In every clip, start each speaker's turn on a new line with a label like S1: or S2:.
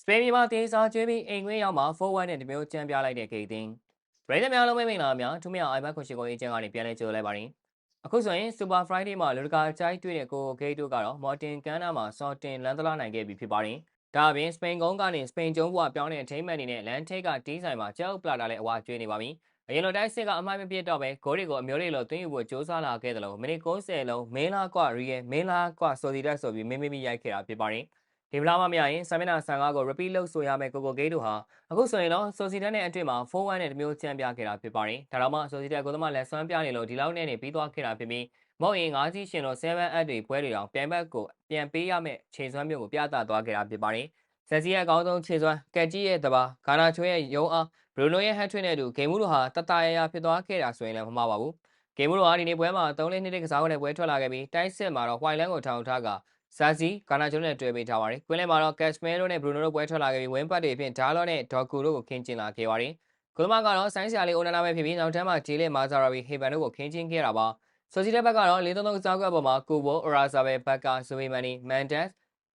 S1: စပိန်ပြည်မှာတေးစားကျွေးပြီးအိမ်ခွင်းရောက်မှာ4-1နဲ့တမျိုးကြမ်းပြလိုက်တဲ့ဂိတ်သင်းပရိသတ်များလုံးမိတ်မင်္ဂလာများထူးမြောက် iPad ကိုရှိကိုအေဂျင့်ကနေပြန်လဲကြိုလိုက်ပါရင်အခုဆိုရင် Super Friday မှာလူတကာကြိုက်တွေ့တဲ့ကိုဂိတ်တို့ကတော့ Martin ကန်းနာမှာ Sortin လန်တလာနိုင်ခဲ့ပြီဖြစ်ပါတယ်ဒါအပြင်စပိန်ကုန်းကနေစပိန်ကျုံးဘွားပြောင်းတဲ့အထိမ်းမှန်အနေနဲ့လန်ထိတ်ကတီးဆိုင်မှာကြောက်ပလာတာလည်းအဝါကျွေးနေပါပြီအရင်လိုတိုက်စစ်ကအမိုက်မပြတ်တော့ပဲဂိုးတွေကိုအမျိုးတွေလိုသွင်းယူဖို့စ조사လာခဲ့တယ်လို့မိနစ်90လုံးမင်းလာကွာရီရဲ့မင်းလာကွာဆိုစီတက်ဆိုပြီးမင်းမင်းရိုက်ခဲ့တာဖြစ်ပါတယ် ဒီဗလာမမရရင်ဆမ်မနာဆန်ကားကို repeat လုပ်ဆိုရမယ်ကိုကိုဂေးတို့ဟာအခုဆိုရင်တော့ဆိုစီတက်နဲ့အတွေ့မှာ4-1နဲ့တမျိုးချန်ပြခဲ့တာဖြစ်ပါတယ်ဒါတော့မှဆိုစီတက်ကိုသမားလက်ဆွမ်းပြနေလို့ဒီလောက်နဲ့နေပြီးသွားခဲ့တာဖြစ်ပြီးမော့ရင်၅ကြီးရှင်တော့7 at တွေပွဲတွေတောင်ပြန်ဘက်ကိုပြန်ပေးရမယ့်ချိန်စွမ်းမျိုးကိုပြသသွားခဲ့တာဖြစ်ပါတယ်ဆက်စီရဲ့အကောင်းဆုံးခြေစွမ်းကက်ကြီးရဲ့တပါဂါနာချွေးရဲ့ရုံးအားဘရူနိုရဲ့ဟက်ထရစ်နဲ့အတူဂိမ်းမှုတို့ဟာတတရရဖြစ်သွားခဲ့တာဆိုရင်လည်းမမှားပါဘူးဂိမ်းမှုတို့ဟာဒီနေ့ပွဲမှာ3လေးနှစ်တဲ့ကစားကွက်နဲ့ပွဲထွက်လာခဲ့ပြီးတိုက်စစ်မှာတော့ဝိုင်လန်ကိုထောင်ထားက ဇာစီဂါနာဂျွန်နဲ့တွေ့ပေးထားပါတယ်။ကွင်းလယ်မှာတော့ကက်စမဲရိုနဲ့ဘရူနိုတို့ပွဲထွက်လာခဲ့ပြီးဝင်းပတ်တွေအဖြစ်ဒါလော့နဲ့ဒေါ်ကူတို့ကိုခင်းကျင်လာခဲ့ပါတယ်။ကုလမကတော့ဆိုင်းဆရာလေးအိုနာနာပဲဖြစ်ပြီးနောက်တန်းမှာဂျေးလေးမာဇာရာဘီဟေဘန်တို့ကိုခင်းကျင်းခဲ့တာပါ။ဆိုစီတဲ့ဘက်ကတော့၄၃၃စားကွက်ပေါ်မှာကူဘိုအရာဇာဘဲဘက်ကဇိုဝီမန်နီမန်ဒက်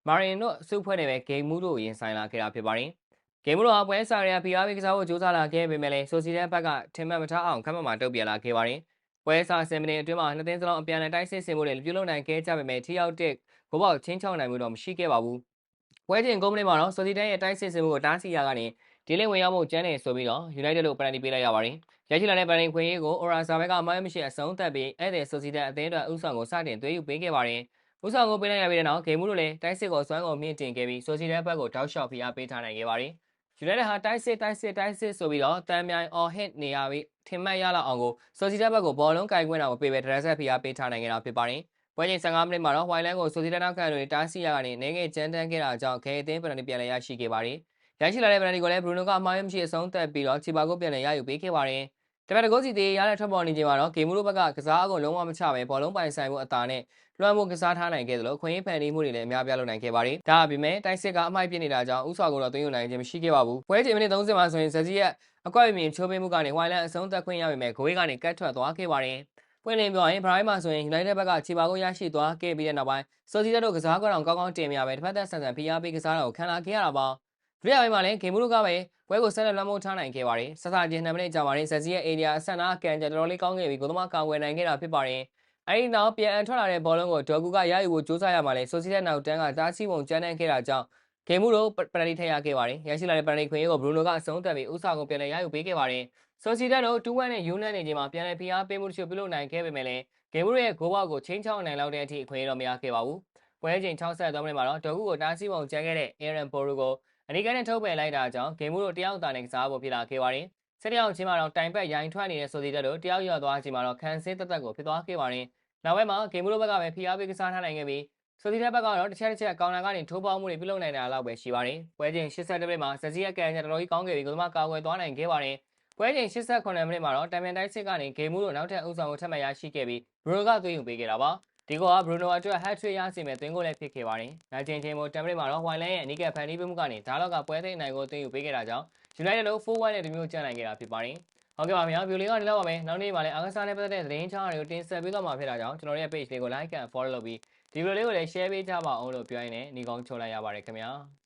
S1: မာရင်တို့စုဖွဲ့နေပဲဂိမ်းမူးတို့ရင်ဆိုင်လာခဲ့တာဖြစ်ပါတယ်။ဂိမ်းမူးတို့ဟာပွဲစာရဖီအားပေးကစားဖို့ကြိုးစားလာခဲ့ပေမဲ့လည်းဆိုစီတဲ့ဘက်ကထင်မှတ်မထားအောင်ခက်မှတ်မှတုတ်ပြလာခဲ့ပါတယ်။ ပွဲစာစင်မနေအတွင်းမှာနှစ်သင်းစလုံးအပြန်အလှန်တိုက်စစ်ဆင်မှုတွေပြုလုပ်နိုင်ခဲ့ကြပေမဲ့ထိရောက်တဲ့ဂိုးပေါက်ချင်းချောင်းနိုင်မှုတော့မရှိခဲ့ပါဘူး။ပွဲချင်းကုန်းမလေးမှာတော့ဆိုစီတန်ရဲ့တိုက်စစ်ဆင်မှုကိုတားဆီးရကနေဒီလင်းဝင်ရောက်မှုကျန်းနေဆိုပြီးတော့ United လို့ပန်တီပေးလိုက်ရပါတယ်။ရရှိလာတဲ့ပန်တီခွင့်ရေးကို Ora Zabek ကမိုင်းမရှိအဆုံးသက်ပြီးအဲ့ဒီဆိုစီတန်အသင်းအတွက်ဥဆောင်ကိုစတင်သွေးယူပေးခဲ့ပါတယ်။ဥဆောင်ကိုပေးလိုက်ရပြီးတဲ့နောက်ဂိမ်းမှုတို့လည်းတိုက်စစ်ကိုစွမ်းကိုမြင့်တင်ခဲ့ပြီးဆိုစီတန်ဘက်ကိုတောက်လျှောက်ဖိအားပေးထားနိုင်ခဲ့ပါတယ်။ United ဟာတိုက်စစ်တိုက်စစ်တိုက်စစ်ဆိုပြီးတော့တန်မြိုင်အော်ဟစ်နေရပြီး ထင်မှတ်ရလောက်အောင်ကိုဆိုစီတန်ဘက်ကိုဘောလုံးကင်ခွင့်တာကိုပေးပဲဒရက်ဆက်ဖိအားပေးထားနိုင်ခဲ့တာဖြစ်ပါတယ်။ပွဲချိန်15မိနစ်မှာတော့ဝိုင်လန်ကိုဆိုစီတနောက်ခံတွေတားဆီးရကနေနေငယ်ကြမ်းတမ်းခဲ့တာကြောင့်ခဲအသင်းပနတီပြန်လည်ရရှိခဲ့ပါတယ်။ရရှိလာတဲ့ပနတီကိုလည်းဘရူနိုကအမှားရမရှိအဆုံးသက်ပြီးတော့ချီပါကိုပြန်လည်ရယူပေးခဲ့ပါတယ်။ တပတ်တကောစီသေးရတဲ့ထွက်ပေါ်နေချိန်မှာတော့ဂေမူလိုဘက်ကကစားအကုန်လုံးဝမချပဲဘောလုံးပိုင်ဆိုင်မှုအသာနဲ့လွှမ်းမိုးကစားထားနိုင်ခဲ့သလိုခွင့်ရေးဖန်တီးမှုတွေလည်းအများပြားလုပ်နိုင်ခဲ့ပါတယ်။ဒါအပြင်မဲ့တိုက်စစ်ကအမိုက်ပြနေတာကြောင့်ဥစွာကိုတော့သွင်းယူနိုင်ခြင်းမရှိခဲ့ပါဘူး။ပွဲချိန်မိနစ်30မှာဆိုရင်ဇက်စီရဲ့အကွက်မြင်ချိုးပေးမှုကနေဝိုင်လန်အဆုံးသက်ခွင့်ရပေမဲ့ဂိုးကနေကတ်ထွက်သွားခဲ့ပါတယ်။ပွင့်လင်းပြောရင်ဘရိုင်းမှာဆိုရင် United ဘက်ကခြေပါကိုရရှိသွားခဲ့ပြီးတဲ့နောက်ပိုင်းဆိုစီတက်တို့ကစားကွက်အောင်ကောင်းကောင်းတင်မြပဲတစ်ဖက်သက်ဆန်ဆန်ဖိအားပေးကစားတာကိုခံလာခဲ့ရတာပါဒု တိယပိုင်းမှာလည်းဂေမူတို့ကပဲပွဲကိုဆက်လက်လွှမ်းမိုးထားနိုင်ခဲ့ပါတယ်ဆက်စာချင်း2မိနစ်ကြာပါရင်ဇက်စီရဲ့ area အဆန်နာကန်ကျတော်တော်လေးကောင်းခဲ့ပြီးကိုသမားကာဝယ်နိုင်ခဲ့တာဖြစ်ပါတယ်အဲဒီနောက်ပြန်အန်ထွက်လာတဲ့ဘောလုံးကိုဒေါ်ကူကရယူဖို့ကြိုးစားရမှာလဲဆိုစီတက်နောက်တန်းကတားဆီးပုံကျန်းနေခဲ့တာကြောင့်ဂေမူတို့ပနတီထည့်ရခဲ့ပါတယ်ရရှိလာတဲ့ပနတီခွင့်ရေးကိုဘရူနိုကအဆုံးသတ်ပြီးဥစာကိုပြန်လည်ရယူပေးခဲ့ပါတယ်ဆိုစီတက်တို့2-1နဲ့ယူနန်နေချိန်မှာပြန်လည်ဖိအားပေးမှုတချို့ပြုလုပ်နိုင်ခဲ့ပေမဲ့လည်းဂေမူရဲ့ဂိုးဘောက်ကိုချင်းချောင်းနိုင်လောက်တဲ့အထိအခွင့်အရေးတော့မရခဲ့ပါဘူး။ပွဲချိန်63မိနစ်မှာတော့ဒေါ်ကူကိုတားဆီးပုံကျန်ခဲ့တဲ့ Aaron Poro ကို အနီးကနဲ့ထုတ်ပယ်လိုက်တာကြောင့်ဂေမူတို့တယောက်တာနဲ့ကစားဖို့ဖြစ်လာခဲ့ပါတယ်။ဆက်တယောက်ချင်းမှာတော့တိုင်ပတ်ရိုင်းထွက်နေတဲ့ဆိုစီတက်တို့တယောက်ရွသွားချိန်မှာတော့ခံစင်းတက်တက်ကိုဖြစ်သွားခဲ့ပါတယ်။နောက်ပိုင်းမှာဂေမူတို့ဘက်ကပဲဖိအားပေးကစားထားနိုင်ခဲ့ပြီးဆိုစီတက်ဘက်ကတော့တစ်ချက်တစ်ချက်ကောင်တာကနေထိုးပေါင်းမှုတွေပြုလုပ်နိုင်တာလောက်ပဲရှိပါတယ်။ပွဲချိန်82မိနစ်မှာဇစီယက်ကန်ကျတော်တော်ကြီးကောင်းခဲ့ပြီးကိုသမားကာကွယ်သွားနိုင်ခဲ့ပါတယ်။ပွဲချိန်89မိနစ်မှာတော့တမ်ပန်တိုက်စစ်ကနေဂေမူတို့နောက်ထပ်ဥဆောင်ကိုထပ်မံရရှိခဲ့ပြီးဘရူနိုကသွင်းယူပေးခဲ့တာပါ ဒီကောကဘရူနိုအတွက် hat trick ရစီမဲ့သွင်းကိုလည်းဖြစ်ခဲ့ပါတယ်။နိုင်ချင်းချင်းမို့တမ်ပန်မှာတော့ဝိုင်လန်ရဲ့အနီးကပ်ဖန်တီးပေးမှုကနေဒါလောက်ကပွဲသိမ်းနိုင်ကိုသွင်းယူပေးခဲ့တာကြောင့် United လို့4-1နဲ့တမျိုးကျန်နိုင်ခဲ့တာဖြစ်ပါတယ်။ဟုတ်ကဲ့ပါဗျာဗီဒီယိုလေးကဒီလောက်ပါပဲ။နောက်နေ့မှာလည်းအားကစားနဲ့ပတ်သက်တဲ့သတင်းချားတွေကိုတင်ဆက်ပေးသွားမှာဖြစ်တာကြောင့်ကျွန်တော်ရဲ့ page လေးကို like and follow လုပ်ပြီးဒီဗီဒီယိုလေးကိုလည်း share ပေးကြပါအောင်လို့ပြောရင်းနဲ့ညီကောင်းချုပ်လိုက်ရပါတယ်ခင်ဗျာ။